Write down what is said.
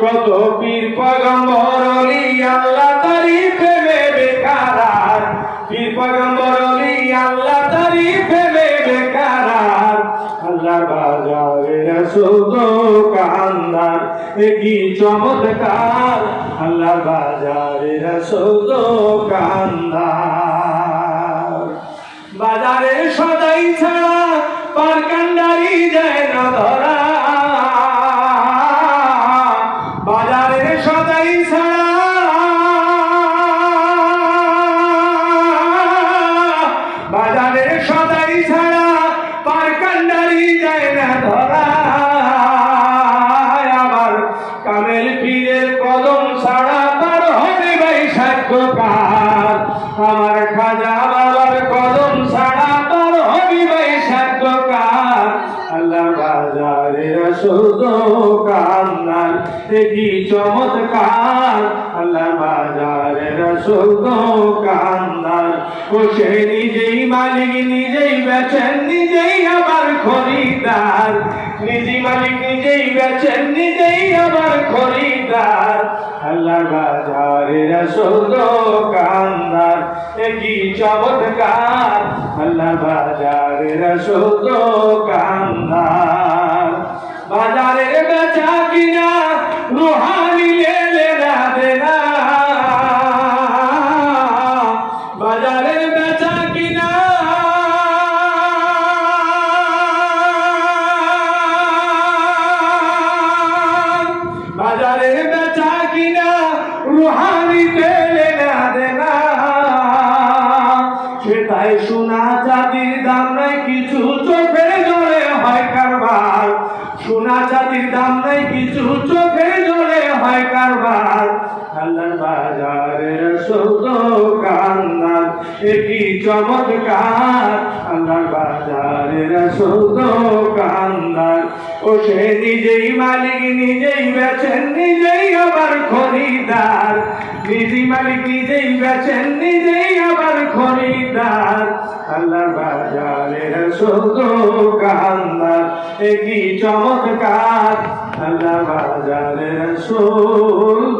কত পীর পগম্বর অলি আল্লাহ তারি প্রেমে বেকারার পীর পগম্বর অলি আল্লাহ তারি প্রেমে বেকারার আল্লাহ বাজারে রসুদ কান্দার কি চমৎকার। আল্লাহ বাজারে রসুদ কান্দার। বাজারে সদাই ছাড়া পার কান্ডারি যায় না ধরা। সাধ্যকার আমার খাজা বাবার কদম ছাড়া তার হবে ভাই সাধ্যকার আল্লাহ বাজারে রসদ কান্নার কি চমৎকার। আল্লাহ বাজারে রসদ কান্নার, ও সে নিজেই মালিক, নিজেই বেছেন নিজেই আবার খরিদার মালিক নিজেই বেছেন নিজেই আবার খরিদার আল্লাহ বাজারে রসদ কান্নার কি চমৎকার। আল্লাহ বাজারে রসদ কান্নার বাজারে বেচা কিনা রুহানি লেলে না দেনা। বাজারে বেচা কিনা রুহানি পেলে না। দেনা সেটাই শোনা চাঁদির দাম নাই, কিছু চোখে জলে হয় কারবার। শোনা চাঁদির দাম নাই, কিছু চোখে জলে হয় কারবার। চমৎকার আল্লাহর বাজারের সৌদ কান্দার। ও সে নিজেই মালিক, নিজেই বেছেন নিজেই আবার খরিদার নিজেই মালিক, নিজেই বেছেন নিজেই আবার খরিদার আল্লাহর বাজারের সৌদ কান্নার কি চমৎকার। আল্লাহ বাজারের সৌদ